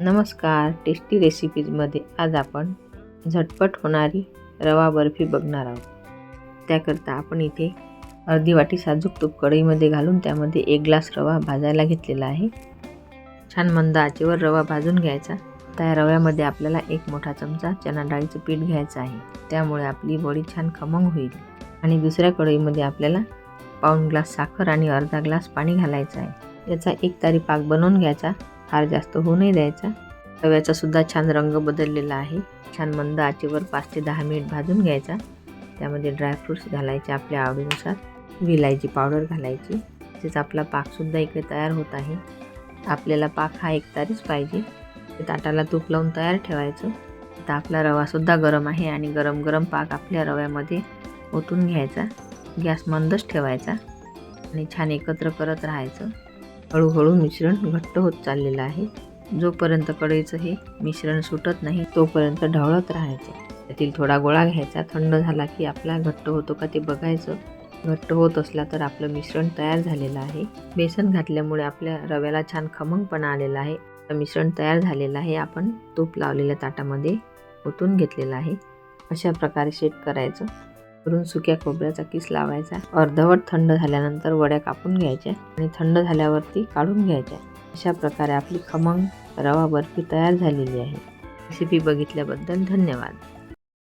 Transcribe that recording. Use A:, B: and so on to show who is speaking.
A: नमस्कार टेस्टी रेसिपीजमध्ये आज आपण झटपट होणारी रवा बर्फी बघणार आहोत. त्याकरता आपण इथे अर्धी वाटी साजूक तूप कढईमध्ये घालून त्यामध्ये एक ग्लास रवा भाजायला घेतलेला आहे. छान मंद आचेवर रवा भाजून घ्यायचा. त्या रव्यामध्ये आपल्याला एक मोठा चमचा चणा डाळीचं पीठ घ्यायचं आहे. त्यामुळे आपली बॉडी छान खमंग होईल. आणि दुसऱ्या कढईमध्ये आपल्याला पाऊण ग्लास साखर आणि अर्धा ग्लास पाणी घालायचं आहे. याचा एक तारी पाक बनवून घ्यायचा. फार जास्त होऊ नाही द्यायचा. तव्याचा सुद्धा छान रंग बदललेला आहे. छान मंद आचेवर पाच ते दहा मिनिट भाजून घ्यायचा. त्यामध्ये ड्रायफ्रूट्स घालायचे आपल्या आवडीनुसार. विलायची पावडर घालायची. तसेच आपला पाकसुद्धा इकडे तयार होत आहे. आपल्याला पाक हा एकतारीच पाहिजे. ताटाला तूप लावून तयार ठेवायचं. आता आपला रवासुद्धा गरम आहे आणि गरम गरम पाक आपल्या रव्यामध्ये ओतून घ्यायचा. गॅस मंदच ठेवायचा. आणि छान एकत्र करत राहायचं. हळूहळू मिश्रण घट्ट होत चाललेलं आहे. जोपर्यंत कढईचं हे मिश्रण सुटत नाही तोपर्यंत ढवळत राहायचं. त्यातील थोडा गोळा घ्यायचा. थंड झाला की आपला घट्ट होतो का ते बघायचं. घट्ट होत असला तर आपलं मिश्रण तयार झालेलं आहे. बेसन घातल्यामुळे आपल्या रव्याला छान खमंगपणा आलेला आहे. मिश्रण तयार झालेलं आहे. आपण तूप लावलेल्या ताटामध्ये ओतून घेतलेलं आहे. अशा प्रकारे सेट करायचं. वरून सुक्या खोबऱ्याचा किस लावायचा. अर्धवट थंड झाल्यानंतर वड्या कापून घ्यायच्या आणि थंड झाल्यावरती काढून घ्यायच्या. अशा प्रकारे आपली खमंग रवा बर्फी तयार झालेली आहे. रेसिपी बघितल्याबद्दल धन्यवाद.